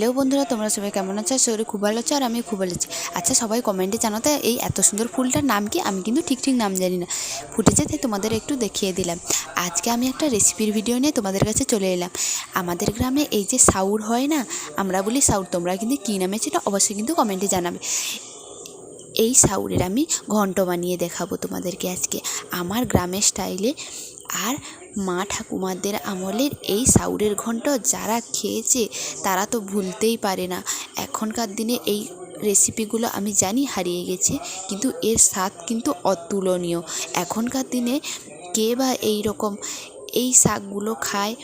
Hello বন্ধুরা, তোমরা সবাই কেমন আছো? শরীর খুব ভালো আছো আর আমি খুব ভালো আছি। আচ্ছা সবাই কমেন্টে জানাতে এই এত সুন্দর ফুলটার নাম কি? আমি কিন্তু ঠিক ঠিক নাম জানি না। ফুটেছে তাই তোমাদের একটু দেখিয়ে দিলাম। আজকে আমি একটা রেসিপির ভিডিও নিয়ে তোমাদের কাছে চলে এলাম। আমাদের গ্রামে এই যে সাউর হয় না, আমরা বলি সাউর, তোমরা কিন্তু কী নামে সেটা অবশ্যই কিন্তু কমেন্টে জানাবে। এই সাউরের আমি ঘন্ট বানিয়ে দেখাবো তোমাদেরকে আজকে। আমার গ্রামের স্টাইলে আর মা ঠাকুমাদের আমলের এই সাউরের ঘন্ট যারা খেয়েছে, তারা তো ভুলতেই পারে না। এখনকার দিনে এই রেসিপিগুলো আমি জানি হারিয়ে গেছে, কিন্তু এর স্বাদ কিন্তু অতুলনীয়। এখনকার দিনে কে বা এই রকম এই শাকগুলো খায়,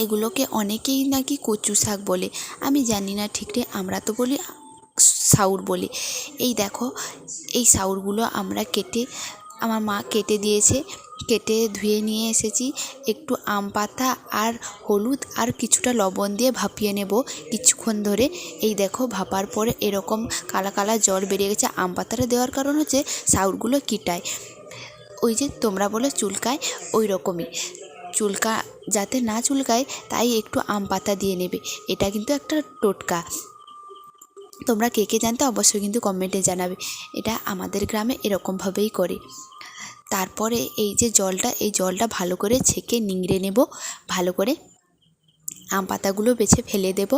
এগুলোকে অনেকেই নাকি কচু শাক বলে। আমি জানি না ঠিকরে আমরা তো বলি সাউর বলি। এই দেখো, এই সাউরগুলো আমরা কেটে, আমার মা কেটে দিয়েছে। কেটে ধুয়ে নিয়ে এসেছি। একটু আম পাতা আর হলুদ আর কিছুটা লবণ দিয়ে ভাপিয়ে নেব কিছুক্ষণ ধরে। এই দেখো, ভাপার পরে এরকম কালা কালা জল বেরিয়ে গেছে। আম পাতাটা দেওয়ার কারণ হচ্ছে সাউরগুলো কিটায়। ওই যে তোমরা বলে চুলকায়, ওই রকমই। চুলকা, যাতে না চুলকায়, তাই একটু আম পাতা দিয়ে নেবে। এটা কিন্তু একটা টোটকা। তোমরা কে কে জানতে অবশ্যই কিন্তু কমেন্টে জানাবে। এটা আমাদের গ্রামে এরকমভাবেই করে। তারপরে এই যে জলটা, এই জলটা ভালো করে ছেঁকে নিংড়ে নেব। ভালো করে আম পাতাগুলো বেছে ফেলে দেব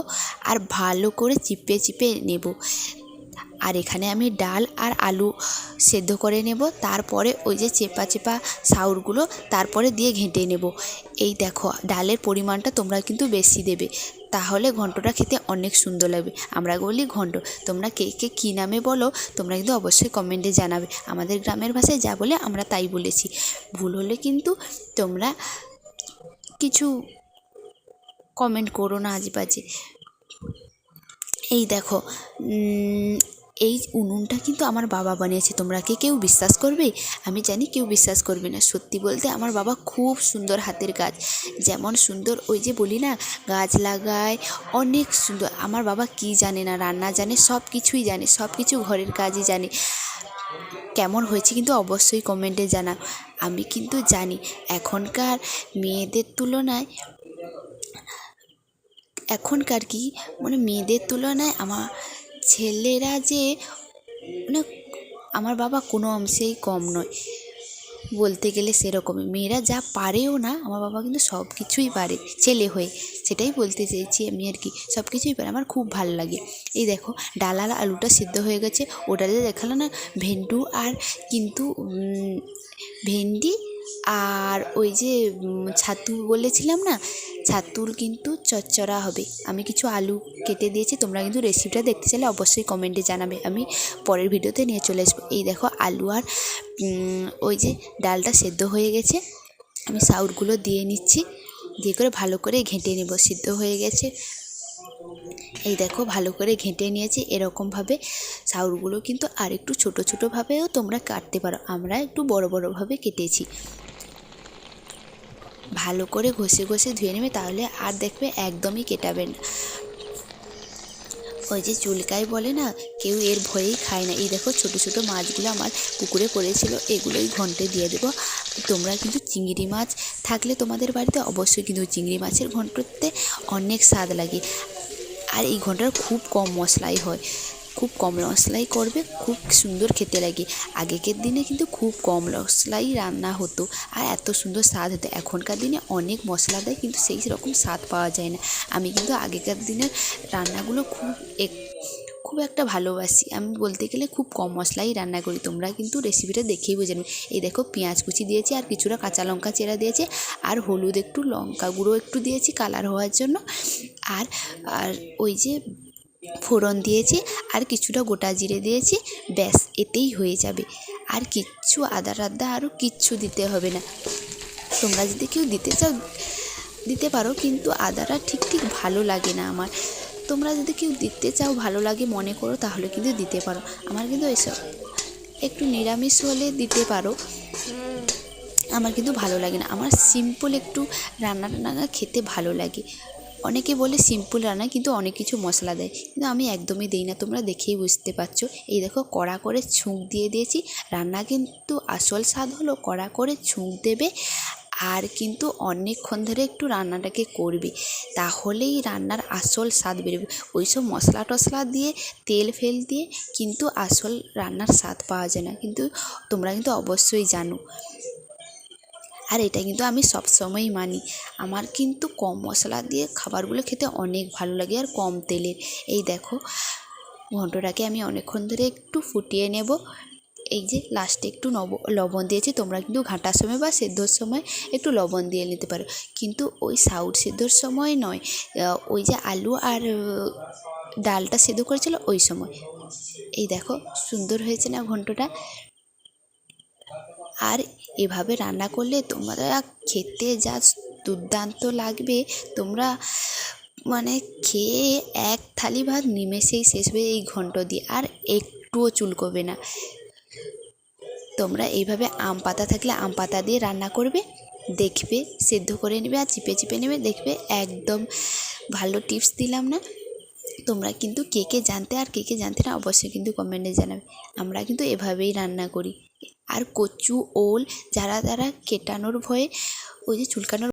আর ভালো করে চিপে চিপে নেব। আর এখানে আমি ডাল আর আলু সেদ্ধ করে নেব। তারপরে ওই যে চেপা চেপা সাউরগুলো তারপরে দিয়ে ঘেঁটে নেব। এই দেখো, ডালের পরিমাণটা তোমরা কিন্তু বেশি দেবে। তাহলে ঘন্টটা খেতে অনেক সুন্দর লাগবে। আমরা বলি ঘন্ট। তোমরা কে কে কী নামে বলো, তোমরা কিন্তু অবশ্যই কমেন্টে জানাবে। আমাদের গ্রামের ভাষায় যা বলে আমরা তাই বলেছি। ভুল হলে কিন্তু তোমরা কিছু কমেন্ট করো না আজেবাজে। এই দেখো এই উনুনটা কিন্তু আমার বাবা বানিয়েছে। তোমরা কি কেউ বিশ্বাস করবে? আমি জানি কেউ বিশ্বাস করবে না। সত্যি বলতে আমার বাবা খুব সুন্দর হাতের কাজ। যেমন সুন্দর ওই যে বলি না, গাছ লাগায়, অনেক সুন্দর। আমার বাবা কি জানে না, রান্না জানে সব কিছুই জানে সব কিছু ঘরের কাজই জানে। কেমন হয়েছে কিন্তু অবশ্যই কমেন্টে জানা আমি কিন্তু জানি, এখনকার মেয়েদের তুলনায়, এখনকার কি মানে মেয়েদের তুলনায় আমার ছেলেরা যে মানে আমার বাবা কোনো অংশেই কম নয়। বলতে গেলে সেরকমই। মেয়েরা যা পারেও না, আমার বাবা কিন্তু সব কিছুই পারে, ছেলে হয়ে। সেটাই বলতে চেয়েছি আমি আর কি সব কিছুই পারে। আমার খুব ভালো লাগে। এই দেখো ডাল আর আলুটা সিদ্ধ হয়ে গেছে। ওটা যে দেখাল না, ভেন্ডু আর কিন্তু ভেন্ডি আর ওই যে ছাতু বলেছিলাম না? ছাতুর কিন্তু চচ্চড়া হবে। আমি কিছু আলু কেটে দিয়েছি, তোমরা কিন্তু রেসিপিটা দেখতে চাইলে অবশ্যই কমেন্টে জানাবে। আমি পরের ভিডিওতে নিয়ে চলে আসব। এই দেখো, আলু আর ওই যে ডালটা সেদ্ধ হয়ে গেছে। আমি সাউরগুলো দিয়ে নিচ্ছি। দিয়ে করে ভালো করে ঘেঁটে নেব। সিদ্ধ হয়ে গেছে। এই দেখো, ভালো করে ঘেঁটে নিয়েছি। এরকমভাবে সাউরগুলো কিন্তু আর একটু ছোটো ছোটোভাবেও তোমরা কাটতে পারো। আমরা একটু বড় বড়োভাবে কেটেছি। ভালো করে ঘষে ঘষে ধুয়ে নেবে, তাহলে আর দেখবে একদমই কেটাবে না। ওই যে চুলকাই বলে না, কেউ এর ভয়েই খায় না। এই দেখো, ছোটো ছোটো মাছগুলো আমার পুকুরে পড়েছিল, এগুলোই ঘন্টে দিয়ে দেবো। তোমরা কিন্তু চিংড়ি মাছ থাকলে তোমাদের বাড়িতে অবশ্যই কিন্তু চিংড়ি মাছের ঘন্টতে অনেক স্বাদ লাগে। আর এই ঘণ্টার খুব কম মশলাই হয়। খুব কম মশলাই করবে, খুব সুন্দর খেতে লাগে। আগেকার দিনে কিন্তু খুব কম মশলাই রান্না হতো আর এত সুন্দর স্বাদ হতো। এখনকার দিনে অনেক মশলা দেয় কিন্তু সেই রকম স্বাদ পাওয়া যায় না। আমি কিন্তু আগেকার দিনের রান্নাগুলো খুব এক খুব একটা ভালোবাসি। আমি বলতে গেলে খুব কম মশলাই রান্না করি তোমরা, কিন্তু রেসিপিটা দেখেই বুঝে নেবে। এই দেখো, পেঁয়াজ কুচি দিয়েছি, আর কিছুটা কাঁচা লঙ্কা চেরা দিয়েছে, আর হলুদ একটু, লঙ্কা গুঁড়ো একটু দিয়েছি কালার হওয়ার জন্য। আর আর ওই যে ফোড়ন দিয়েছি, আর কিছুটা গোটা জিরে দিয়েছি, ব্যাস, এতেই হয়ে যাবে। আর কিচ্ছু আদা টাদা আরও কিচ্ছু দিতে হবে না। তোমরা যদি কেউ দিতে চাও, দিতে পারো, কিন্তু আদাটা ঠিক ঠিক ভালো লাগে না আমার। তোমরা যদি কেউ দিতে চাও, ভালো লাগে, মনে করো, তাহলে কিন্তু দিতে পারো। আমার কিন্তু এসব একটু নিরামিষ হলে দিতে পারো। আমার কিন্তু ভালো লাগে না। আমার সিম্পল একটু রান্না টান্না খেতে ভালো লাগে। অনেকে বলে সিম্পল রান্না, কিন্তু অনেক কিছু মশলা দেয়। কিন্তু আমি একদমই দিই না। তোমরা দেখেই বুঝতে পারছ। এই দেখো, কড়া করে ছুঁক দিয়ে দিয়েছি। রান্না কিন্তু আসল স্বাদ হলো কড়া করে ছুঁক দেবে। আর কিন্তু অনেকক্ষণ ধরে একটু রান্নাটাকে করবে, তাহলেই রান্নার আসল স্বাদ বেরোবে। ওই সব মশলা টশলা দিয়ে, তেল ফেল দিয়ে কিন্তু আসল রান্নার স্বাদ পাওয়া যায় না। কিন্তু তোমরা কিন্তু অবশ্যই জানো। আর এটা কিন্তু আমি সবসময়ই মানি। আমার কিন্তু কম মশলা দিয়ে খাবারগুলো খেতে অনেক ভালো লাগে আর কম তেলের। এই দেখো, ঘন্টটাকে আমি অনেকক্ষণ ধরে একটু ফুটিয়ে নেব। এই যে লাস্টে একটু নব, লবণ দিয়েছি, তোমরা কিন্তু ঘাঁটার সময় বা সেদ্ধর সময় একটু লবণ দিয়ে নিতে পারো। কিন্তু ওই সাউট সেদ্ধর সময় নয় ওই যে আলু আর ডালটা সেদ্ধ করেছিল ওই সময়। এই দেখো, সুন্দর হয়েছে না ঘন্টটা? আর এভাবে রান্না করলে তোমরা খেতে যা দুর্দান্ত লাগবে, তোমরা মানে খেয়ে এক থালি ভাত নিমেষেই শেষ হবে এই ঘন্ট দিয়ে। আর একটুও চুলকোবে না। তোমরা এইভাবে আম পাতা থাকলে আম পাতা দিয়ে রান্না করবে, দেখবে, সেদ্ধ করে নেবে আর চিপে চিপে নেবে, দেখবে একদম ভালো টিপস দিলাম না। তোমরা কিন্তু কে কে জানতে আর কে কে জানতে না অবশ্যই কিন্তু কমেন্টে জানাবে। আমরা কিন্তু এভাবেই রান্না করি। আর কচু, ওল, যারা যারা কেটানোর ভয়ে ওই যে চুলকানোর